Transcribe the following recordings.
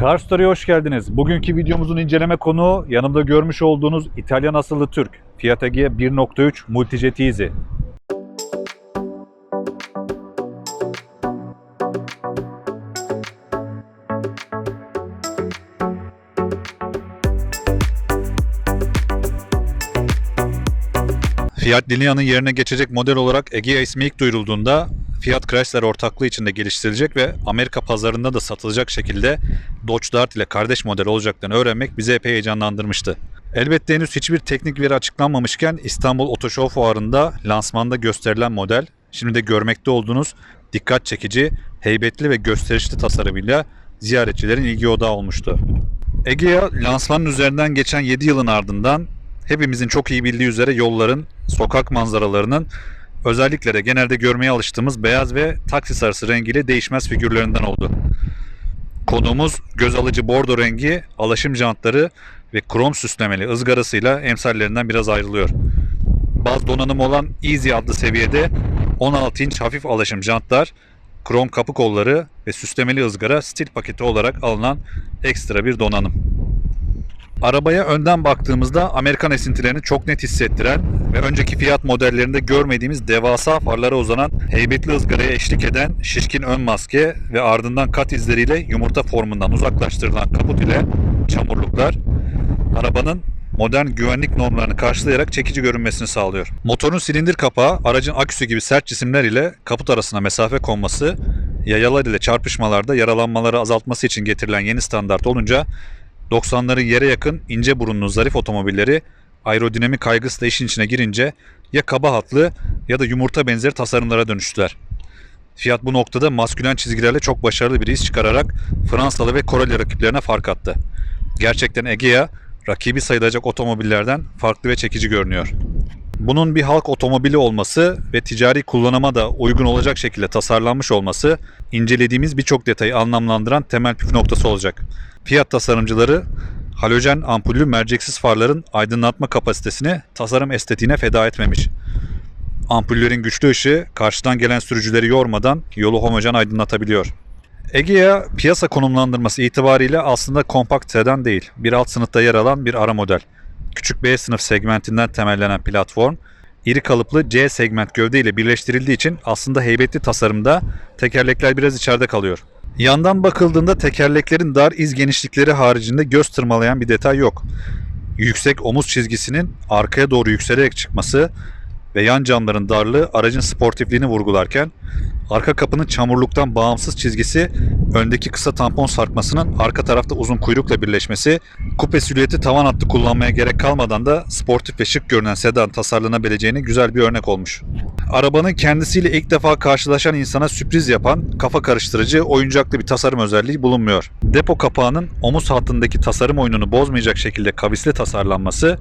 Car Story'e hoş geldiniz. Bugünkü videomuzun inceleme konuğu yanımda görmüş olduğunuz İtalyan asıllı Türk. Fiat Egea 1.3 Multijet Easy. Fiat Linea'nın yerine geçecek model olarak Egea ismi ilk duyurulduğunda Fiat Chrysler ortaklığı içinde geliştirilecek ve Amerika pazarında da satılacak şekilde Dodge Dart ile kardeş model olacaklarını öğrenmek bizi epey heyecanlandırmıştı. Elbette henüz hiçbir teknik veri açıklanmamışken İstanbul Oto Show Fuarı'nda lansmanda gösterilen model, şimdi de görmekte olduğunuz dikkat çekici, heybetli ve gösterişli tasarımıyla ziyaretçilerin ilgi odağı olmuştu. Egea lansmanın üzerinden geçen 7 yılın ardından hepimizin çok iyi bildiği üzere yolların, sokak manzaralarının özellikle de genelde görmeye alıştığımız beyaz ve taksi sarısı rengiyle değişmez figürlerinden oldu. Konuğumuz göz alıcı bordo rengi, alaşım jantları ve krom süslemeli ızgarasıyla emsallerinden biraz ayrılıyor. Baz donanım olan Easy adlı seviyede 16 inç hafif alaşım jantlar, krom kapı kolları ve süslemeli ızgara stil paketi olarak alınan ekstra bir donanım. Arabaya önden baktığımızda Amerikan esintilerini çok net hissettiren ve önceki fiyat modellerinde görmediğimiz devasa farlara uzanan heybetli ızgaraya eşlik eden şişkin ön maske ve ardından kat izleriyle yumurta formundan uzaklaştırılan kaput ile çamurluklar arabanın modern güvenlik normlarını karşılayarak çekici görünmesini sağlıyor. Motorun silindir kapağı aracın aküsü gibi sert cisimler ile kaput arasına mesafe konması, yayalar ile çarpışmalarda yaralanmaları azaltması için getirilen yeni standart olunca 90'ların yere yakın ince burunlu zarif otomobilleri aerodinamik kaygısı da işin içine girince ya kaba hatlı ya da yumurta benzeri tasarımlara dönüştüler. Fiat bu noktada maskülen çizgilerle çok başarılı bir iz çıkararak Fransalı ve Koreli rakiplerine fark attı. Gerçekten Egea rakibi sayılacak otomobillerden farklı ve çekici görünüyor. Bunun bir halk otomobili olması ve ticari kullanıma da uygun olacak şekilde tasarlanmış olması incelediğimiz birçok detayı anlamlandıran temel püf noktası olacak. Fiyat tasarımcıları halojen ampullü merceksiz farların aydınlatma kapasitesini tasarım estetiğine feda etmemiş. Ampullerin güçlü ışığı karşıdan gelen sürücüleri yormadan yolu homojen aydınlatabiliyor. Egea piyasa konumlandırması itibariyle aslında kompakt sedan değil, bir alt sınıfta yer alan bir ara model. Küçük B sınıf segmentinden temellenen platform, iri kalıplı C segment gövde ile birleştirildiği için aslında heybetli tasarımda tekerlekler biraz içeride kalıyor. Yandan bakıldığında tekerleklerin dar iz genişlikleri haricinde göz tırmalayan bir detay yok. Yüksek omuz çizgisinin arkaya doğru yükselerek çıkması ve yan camların darlığı aracın sportifliğini vurgularken arka kapının çamurluktan bağımsız çizgisi öndeki kısa tampon sarkmasının arka tarafta uzun kuyrukla birleşmesi kupe silüeti tavan hattı kullanmaya gerek kalmadan da sportif ve şık görünen sedan tasarlanabileceğine güzel bir örnek olmuş. Arabanın kendisiyle ilk defa karşılaşan insana sürpriz yapan kafa karıştırıcı oyuncaklı bir tasarım özelliği bulunmuyor. Depo kapağının omuz hattındaki tasarım oyununu bozmayacak şekilde kavisli tasarlanması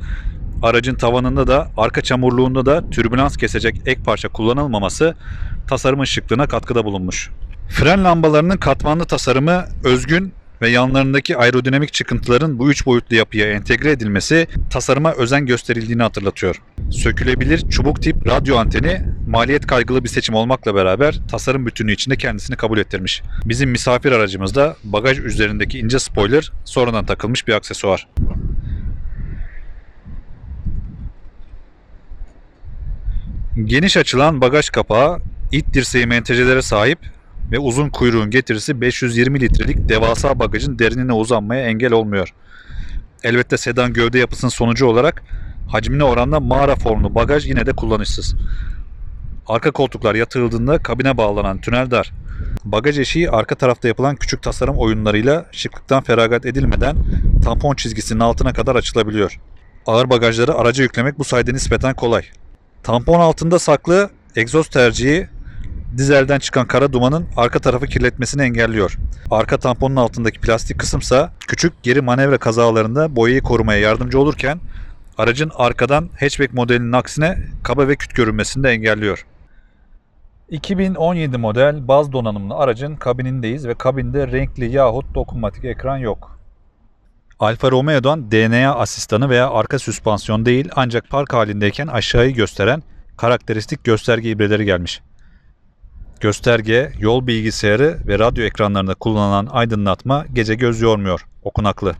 Aracın tavanında da arka çamurluğunda da türbülans kesecek ek parça kullanılmaması tasarımın şıklığına katkıda bulunmuş. Fren lambalarının katmanlı tasarımı özgün ve yanlarındaki aerodinamik çıkıntıların bu üç boyutlu yapıya entegre edilmesi tasarıma özen gösterildiğini hatırlatıyor. Sökülebilir çubuk tip radyo anteni maliyet kaygılı bir seçim olmakla beraber tasarım bütünlüğü içinde kendisini kabul ettirmiş. Bizim misafir aracımızda bagaj üzerindeki ince spoiler sonradan takılmış bir aksesuar. Geniş açılan bagaj kapağı it dirseği mentecelere sahip ve uzun kuyruğun getirisi 520 litrelik devasa bagajın derinine uzanmaya engel olmuyor. Elbette sedan gövde yapısının sonucu olarak hacmine oranla mağara formlu bagaj yine de kullanışsız. Arka koltuklar yatırıldığında kabine bağlanan tünel dar. Bagaj eşiği arka tarafta yapılan küçük tasarım oyunlarıyla şıklıktan feragat edilmeden tampon çizgisinin altına kadar açılabiliyor. Ağır bagajları araca yüklemek bu sayede nispeten kolay. Tampon altında saklı egzoz tercihi dizelden çıkan kara dumanın arka tarafı kirletmesini engelliyor. Arka tamponun altındaki plastik kısımsa küçük geri manevra kazalarında boyayı korumaya yardımcı olurken aracın arkadan hatchback modelinin aksine kaba ve küt görünmesini de engelliyor. 2017 model baz donanımlı aracın kabinindeyiz ve kabinde renkli yahut dokunmatik ekran yok. Alfa Romeo'dan DNA asistanı veya arka süspansiyon değil ancak park halindeyken aşağıyı gösteren karakteristik gösterge ibreleri gelmiş. Gösterge, yol bilgisayarı ve radyo ekranlarında kullanılan aydınlatma gece göz yormuyor. Okunaklı.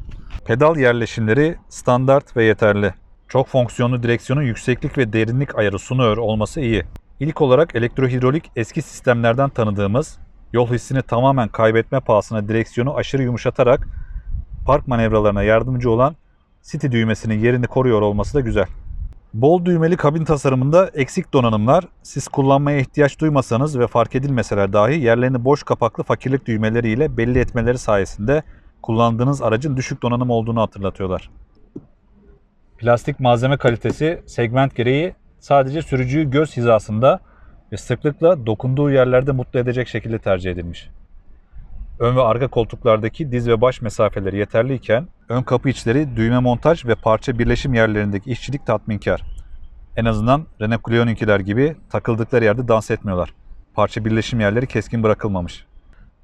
Pedal yerleşimleri standart ve yeterli. Çok fonksiyonlu direksiyonun yükseklik ve derinlik ayarı sunuyor olması iyi. İlk olarak elektrohidrolik eski sistemlerden tanıdığımız yol hissini tamamen kaybetme pahasına direksiyonu aşırı yumuşatarak park manevralarına yardımcı olan City düğmesinin yerini koruyor olması da güzel. Bol düğmeli kabin tasarımında eksik donanımlar, siz kullanmaya ihtiyaç duymasanız ve fark edilmeseler dahi yerlerini boş kapaklı fakirlik düğmeleriyle belli etmeleri sayesinde kullandığınız aracın düşük donanım olduğunu hatırlatıyorlar. Plastik malzeme kalitesi segment gereği sadece sürücüyü göz hizasında ve sıklıkla dokunduğu yerlerde mutlu edecek şekilde tercih edilmiş. Ön ve arka koltuklardaki diz ve baş mesafeleri yeterliyken ön kapı içleri düğme montaj ve parça birleşim yerlerindeki işçilik tatminkar. En azından Renault Clio'nunkiler gibi takıldıkları yerde dans etmiyorlar. Parça birleşim yerleri keskin bırakılmamış.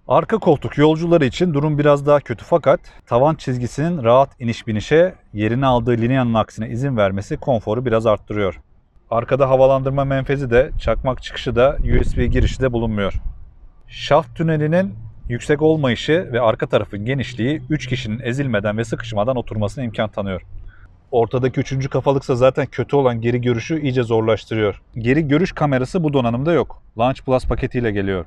Arka koltuk yolcuları için durum biraz daha kötü fakat tavan çizgisinin rahat iniş binişe yerini aldığı lineanın aksine izin vermesi konforu biraz arttırıyor. Arkada havalandırma menfezi de çakmak çıkışı da USB girişi de bulunmuyor. Şaft tünelinin yüksek olmayışı ve arka tarafın genişliği 3 kişinin ezilmeden ve sıkışmadan oturmasına imkan tanıyor. Ortadaki üçüncü kafalıksa zaten kötü olan geri görüşü iyice zorlaştırıyor. Geri görüş kamerası bu donanımda yok. Launch Plus paketiyle geliyor.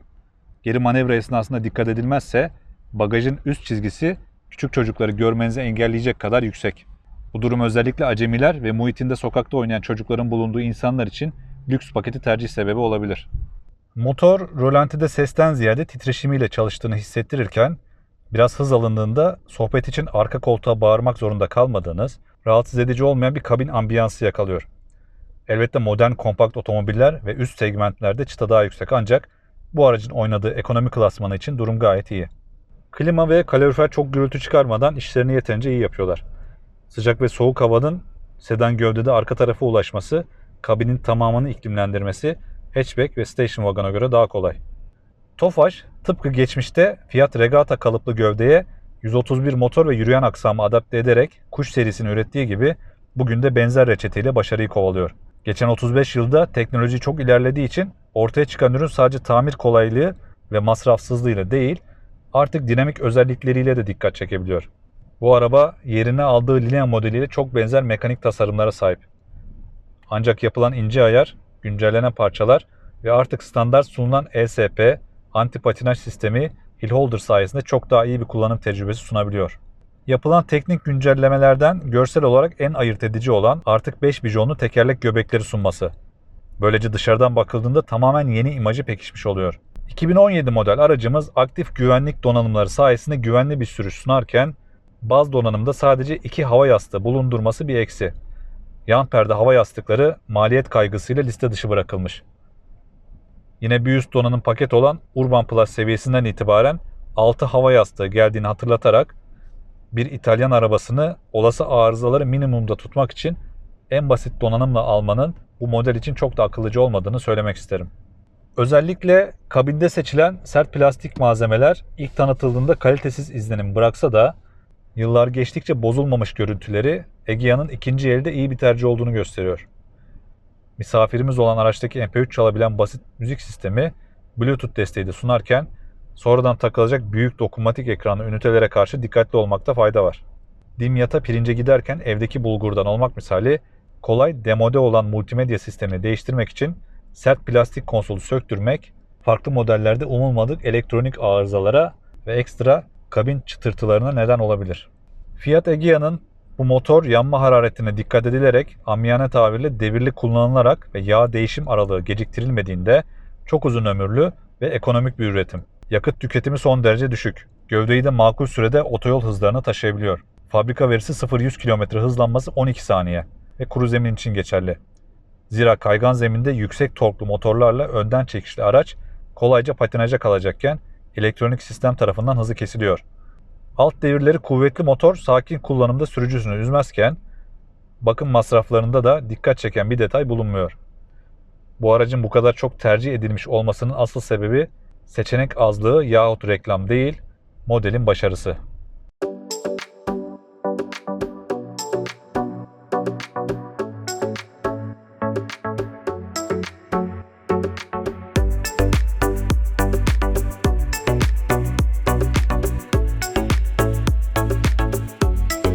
Geri manevra esnasında dikkat edilmezse bagajın üst çizgisi küçük çocukları görmenizi engelleyecek kadar yüksek. Bu durum özellikle acemiler ve muhitinde sokakta oynayan çocukların bulunduğu insanlar için lüks paketi tercih sebebi olabilir. Motor rolantide sesten ziyade titreşimiyle çalıştığını hissettirirken biraz hız alındığında sohbet için arka koltuğa bağırmak zorunda kalmadığınız, rahatsız edici olmayan bir kabin ambiyansı yakalıyor. Elbette modern kompakt otomobiller ve üst segmentlerde çıta daha yüksek ancak bu aracın oynadığı ekonomi klasmanı için durum gayet iyi. Klima ve kalorifer çok gürültü çıkarmadan işlerini yeterince iyi yapıyorlar. Sıcak ve soğuk havanın sedan gövdede arka tarafa ulaşması, kabinin tamamını iklimlendirmesi hatchback ve station wagon'a göre daha kolay. Tofaş tıpkı geçmişte Fiat Regata kalıplı gövdeye 131 motor ve yürüyen aksamı adapte ederek kuş serisini ürettiği gibi bugün de benzer reçeteyle başarıyı kovalıyor. Geçen 35 yılda teknoloji çok ilerlediği için ortaya çıkan ürün sadece tamir kolaylığı ve masrafsızlığıyla değil, artık dinamik özellikleriyle de dikkat çekebiliyor. Bu araba yerine aldığı Linea modeliyle çok benzer mekanik tasarımlara sahip. Ancak yapılan ince ayar, güncellenen parçalar ve artık standart sunulan ESP, anti patinaj sistemi Hill Holder sayesinde çok daha iyi bir kullanım tecrübesi sunabiliyor. Yapılan teknik güncellemelerden görsel olarak en ayırt edici olan artık 5 bijonlu tekerlek göbekleri sunması. Böylece dışarıdan bakıldığında tamamen yeni imajı pekişmiş oluyor. 2017 model aracımız aktif güvenlik donanımları sayesinde güvenli bir sürüş sunarken baz donanımda sadece iki hava yastığı bulundurması bir eksi. Yan perde hava yastıkları maliyet kaygısıyla liste dışı bırakılmış. Yine bir üst donanım paket olan Urban Plus seviyesinden itibaren 6 hava yastığı geldiğini hatırlatarak bir İtalyan arabasını olası arızaları minimumda tutmak için en basit donanımla almanın bu model için çok da akıllıcı olmadığını söylemek isterim. Özellikle kabinde seçilen sert plastik malzemeler ilk tanıtıldığında kalitesiz izlenim bıraksa da yıllar geçtikçe bozulmamış görüntüleri Egea'nın ikinci elde iyi bir tercih olduğunu gösteriyor. Misafirimiz olan araçtaki MP3 çalabilen basit müzik sistemi Bluetooth desteği de sunarken sonradan takılacak büyük dokunmatik ekranlı ünitelere karşı dikkatli olmakta fayda var. Dimyat'a pirince giderken evdeki bulgurdan olmak misali kolay demode olan multimedya sistemini değiştirmek için sert plastik konsolu söktürmek, farklı modellerde umulmadık elektronik arızalara ve ekstra kabin çıtırtılarına neden olabilir. Fiat Egea'nın bu motor yanma hararetine dikkat edilerek amiyane tabirle devirli kullanılarak ve yağ değişim aralığı geciktirilmediğinde çok uzun ömürlü ve ekonomik bir üretim. Yakıt tüketimi son derece düşük. Gövdeyi de makul sürede otoyol hızlarına taşıyabiliyor. Fabrika verisi 0-100 km hızlanması 12 saniye ve kuru zemin için geçerli. Zira kaygan zeminde yüksek torklu motorlarla önden çekişli araç kolayca patinaja kalacakken elektronik sistem tarafından hızı kesiliyor. Alt devirleri kuvvetli motor sakin kullanımda sürücüsünü üzmezken bakım masraflarında da dikkat çeken bir detay bulunmuyor. Bu aracın bu kadar çok tercih edilmiş olmasının asıl sebebi seçenek azlığı yahut reklam değil, modelin başarısı.